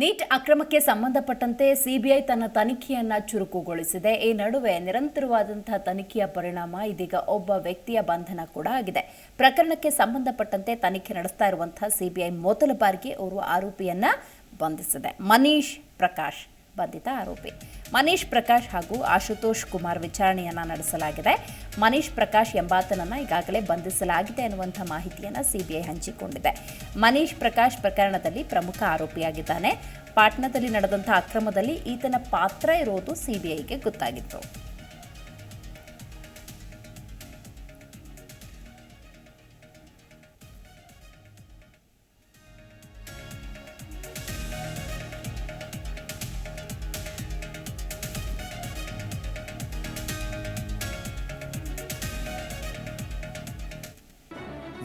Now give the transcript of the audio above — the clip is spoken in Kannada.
ನೀಟ್ ಅಕ್ರಮಕ್ಕೆ ಸಂಬಂಧಪಟ್ಟಂತೆ ಸಿಬಿಐ ತನ್ನ ತನಿಖೆಯನ್ನ ಚುರುಕುಗೊಳಿಸಿದೆ. ಈ ನಡುವೆ ನಿರಂತರವಾದಂತಹ ತನಿಖೆಯ ಪರಿಣಾಮ ಇದೀಗ ಒಬ್ಬ ವ್ಯಕ್ತಿಯ ಬಂಧನ ಕೂಡ ಆಗಿದೆ. ಪ್ರಕರಣಕ್ಕೆ ಸಂಬಂಧಪಟ್ಟಂತೆ ತನಿಖೆ ನಡೆಸ್ತಾ ಇರುವಂತಹ ಸಿಬಿಐ ಮೊದಲ ಬಾರಿಗೆ ಅವರು ಆರೋಪಿಯನ್ನ ಬಂಧಿಸಿದೆ. ಮನೀಶ್ ಪ್ರಕಾಶ್. ಬಂಧಿತ ಆರೋಪಿ. ಮನೀಶ್ ಪ್ರಕಾಶ್ ಹಾಗೂ ಆಶುತೋಷ್ ಕುಮಾರ್ ವಿಚಾರಣೆಯನ್ನ ನಡೆಸಲಾಗಿದೆ. ಮನೀಶ್ ಪ್ರಕಾಶ್ ಎಂಬಾತನನ್ನ ಈಗಾಗಲೇ ಬಂಧಿಸಲಾಗಿದೆ ಎನ್ನುವಂಥ ಮಾಹಿತಿಯನ್ನ ಸಿಬಿಐ ಹಂಚಿಕೊಂಡಿದೆ. ಮನೀಶ್ ಪ್ರಕಾಶ್ ಪ್ರಕರಣದಲ್ಲಿ ಪ್ರಮುಖ ಆರೋಪಿಯಾಗಿದ್ದಾನೆ. ಪಾಟ್ನಾದಲ್ಲಿ ನಡೆದಂಥ ಅಕ್ರಮದಲ್ಲಿ ಈತನ ಪಾತ್ರ ಇರೋದು ಸಿಬಿಐಗೆ ಗೊತ್ತಾಗಿತ್ತು.